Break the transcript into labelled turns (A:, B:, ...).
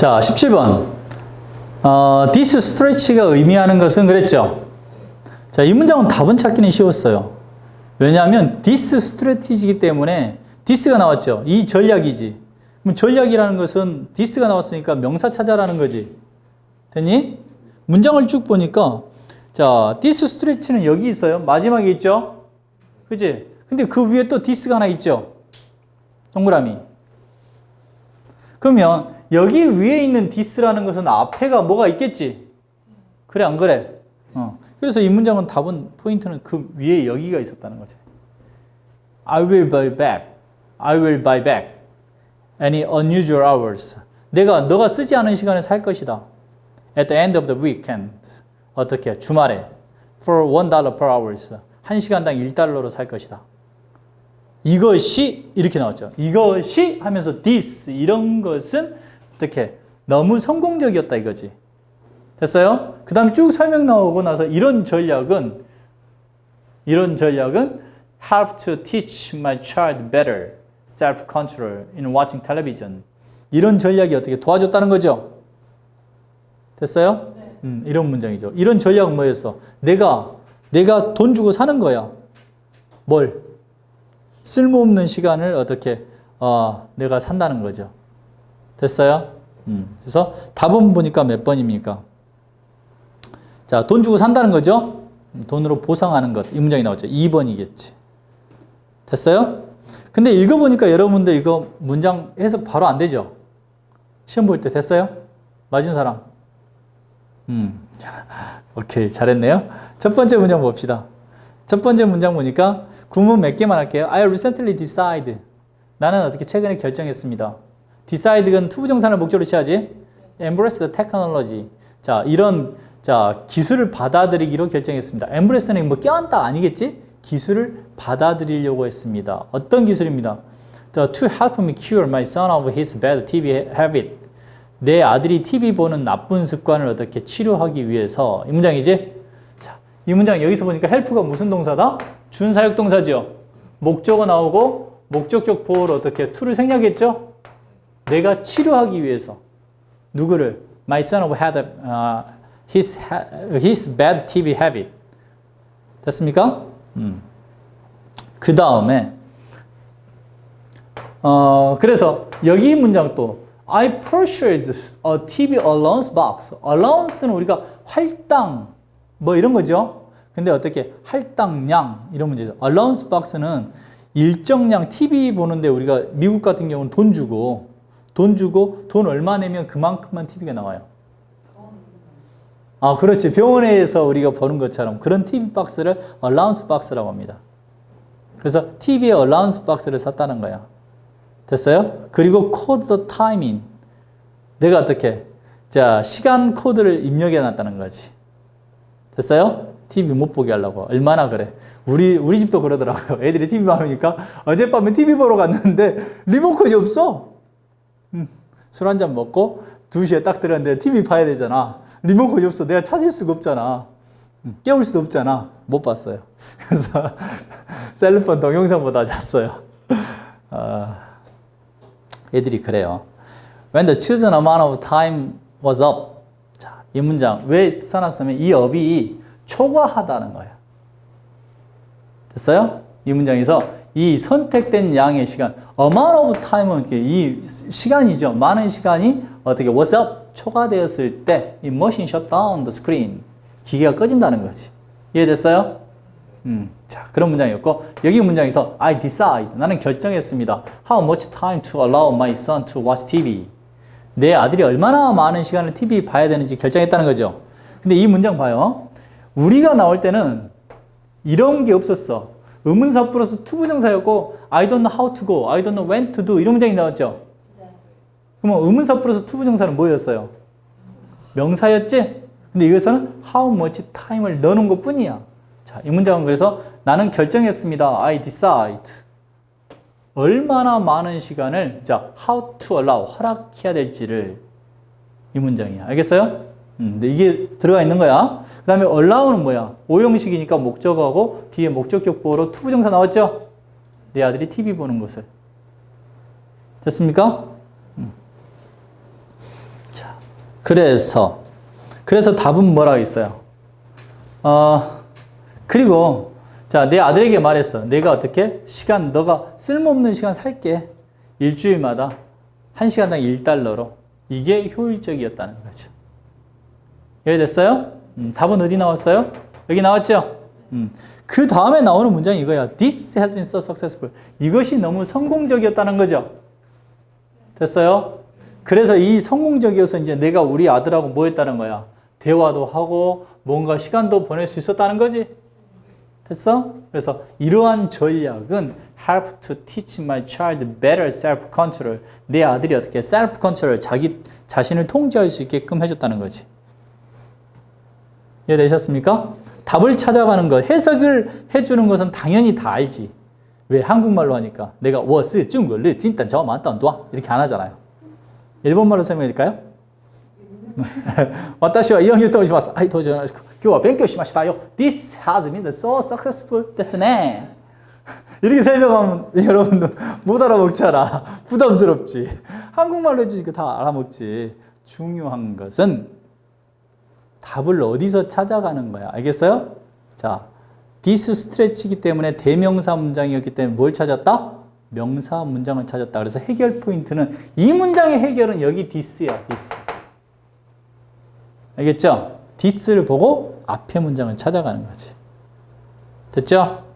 A: 자, 17번. 어, this stretch가 의미하는 것은 그랬죠? 자, 이 문장은 답은 찾기는 쉬웠어요. 왜냐하면 this strategy이기 때문에 this가 나왔죠. 이 전략이지. 그럼 전략이라는 것은 this가 나왔으니까 명사 찾아라는 거지. 됐니? 문장을 쭉 보니까 자, this stretch는 여기 있어요. 마지막에 있죠? 그지? 근데 그 위에 또 this가 하나 있죠? 동그라미. 그러면 여기 위에 있는 this라는 것은 앞에가 뭐가 있겠지? 그래, 안 그래? 어. 그래서 이 문장은 답은, 포인트는 그 위에 여기가 있었다는 거지. I will buy back. I will buy back. Any unusual hours. 내가, 너가 쓰지 않은 시간에 살 것이다. At the end of the weekend. 어떻게? 주말에. For one dollar per hours. 한 시간당 1달러로 살 것이다. 이것이 이렇게 나왔죠. 이것이 하면서 this 이런 것은 어떻게 너무 성공적이었다 이거지. 됐어요? 그 다음에 쭉 설명 나오고 나서 이런 전략은 이런 전략은 help to teach my child better self-control in watching television. 이런 전략이 어떻게 도와줬다는 거죠? 됐어요? 음, 이런 문장이죠. 이런 전략은 뭐였어? 내가 내가 돈 주고 사는 거야. 뭘? 쓸모없는 시간을 어떻게 어, 내가 산다는 거죠. 됐어요? 음, 그래서 답은 보니까 몇 번입니까? 자, 돈 주고 산다는 거죠? 음, 돈으로 보상하는 것. 이 문장이 나왔죠. 2번이겠지. 됐어요? 근데 읽어보니까 여러분들 이거 문장 해석 바로 안 되죠? 시험 볼 때 됐어요? 맞은 사람? 음, 오케이. 잘했네요. 첫 번째 문장 봅시다. 첫 번째 문장 보니까 구문 몇 개만 할게요. I recently decide. 나는 어떻게 최근에 결정했습니다. Decide는 투부정사를 목적으로 취하지. embrace the technology. 자, 이런 자, 기술을 받아들이기로 결정했습니다. embrace는 뭐 껴안다 아니겠지? 기술을 받아들이려고 했습니다. 어떤 기술입니다. 자, to help me cure my son of his bad TV habit. 내 아들이 TV 보는 나쁜 습관을 어떻게 치료하기 위해서 이 문장이지? 자, 이 문장 여기서 보니까 help가 무슨 동사다? 준사역 동사죠. 목적어 나오고 목적격 보호를 어떻게 to를 생략했죠? 내가 치료하기 위해서 누구를 my son had uh, his his bad TV habit 됐습니까? 음. 그 다음에 어 그래서 여기 문장 또 I purchased a TV allowance box. allowance는 우리가 할당 뭐 이런 거죠. 근데 어떻게 할당량 이런 문제죠. allowance box는 일정량 TV 보는데 우리가 미국 같은 경우는 돈 주고 돈 주고 돈 얼마 내면 그만큼만 TV가 나와요. 아, 그렇지. 병원에서 우리가 보는 것처럼 그런 TV 박스를 allowance 박스라고 합니다. 그래서 TV에 allowance 박스를 샀다는 거야. 됐어요? 그리고 the timing. 내가 어떻게? 자, 시간 코드를 입력해 놨다는 거지. 됐어요? TV 못 보게 하려고. 얼마나 그래. 우리, 우리 집도 그러더라고요. 애들이 TV 봐니까 어젯밤에 TV 보러 갔는데 리모컨이 없어. 음, 술한 잔 먹고 2시에 딱 들었는데 TV 봐야 되잖아. 리모컨이 없어. 내가 찾을 수가 없잖아. 음, 깨울 수도 없잖아. 못 봤어요. 그래서 셀폰 동영상보다 잤어요. 어, 애들이 그래요. When the chosen amount of time was up. 자, 이 문장 왜 써놨으면 이 업이 초과하다는 거야. 됐어요? 이 문장에서 이 선택된 양의 시간, amount of time은 이 시간이죠. 많은 시간이 어떻게 was up 초과되었을 때이 machine shut down the screen 기계가 꺼진다는 거지. 이해됐어요? 음, 자 그런 문장이었고 여기 문장에서 I decide 나는 결정했습니다. How much time to allow my son to watch TV? 내 아들이 얼마나 많은 시간을 TV 봐야 되는지 결정했다는 거죠. 근데 이 문장 봐요. 우리가 나올 때는 이런 게 없었어. 의문사 플러스 투부정사였고 I don't know how to go, I don't know when to do 이런 문장이 나왔죠. 그러면 의문사 플러스 투부정사는 뭐였어요? 명사였지? 근데 이것은 how much time을 넣어놓은 것 뿐이야. 자, 이 문장은 그래서 나는 결정했습니다. I decide. 얼마나 많은 시간을 자 how to allow 허락해야 될지를 이 문장이야. 알겠어요? 음, 근데 이게 들어가 있는 거야. 그 다음에 allow는 뭐야? 오형식이니까 목적어하고 뒤에 목적격 보호로 투부정사 나왔죠? 내 아들이 TV 보는 것을. 됐습니까? 음. 그래서 그래서 답은 뭐라고 있어요? 어 그리고 자 내 아들에게 말했어. 내가 어떻게 시간 너가 쓸모없는 시간 살게 일주일마다 한 시간당 1달러로 이게 효율적이었다는 거죠. 이해됐어요? 음, 답은 어디 나왔어요? 여기 나왔죠? 음, 그 다음에 나오는 문장이 이거야. This has been so successful. 이것이 너무 성공적이었다는 거죠. 됐어요? 그래서 이 성공적이어서 이제 내가 우리 아들하고 뭐 했다는 거야? 대화도 하고 뭔가 시간도 보낼 수 있었다는 거지. 됐어? 그래서 이러한 전략은 help to teach my child better self-control. 내 아들이 어떻게 self-control, 자기 자신을 통제할 수 있게끔 해줬다는 거지. 이해되셨습니까? 답을 찾아가는 것, 해석을 해주는 것은 당연히 다 알지. 왜 한국말로 하니까 내가 我是中国人진단 저 맞다 너 이렇게 안 하잖아요. 일본말로 설명해 드릴까요? 私はイオンユートします。はい、当時の今日は勉強しましたよ。This has been so successful ですね。 이렇게 설명하면 여러분도 못 알아먹잖아. 부담스럽지. 한국말로 해주니까 다 알아먹지. 중요한 것은 답을 어디서 찾아가는 거야. 알겠어요? 자, this stretch이기 때문에 대명사 문장이었기 때문에 뭘 찾았다? 명사 문장을 찾았다. 그래서 해결 포인트는 이 문장의 해결은 여기 this야, this. 알겠죠? this를 보고 앞에 문장을 찾아가는 거지. 됐죠?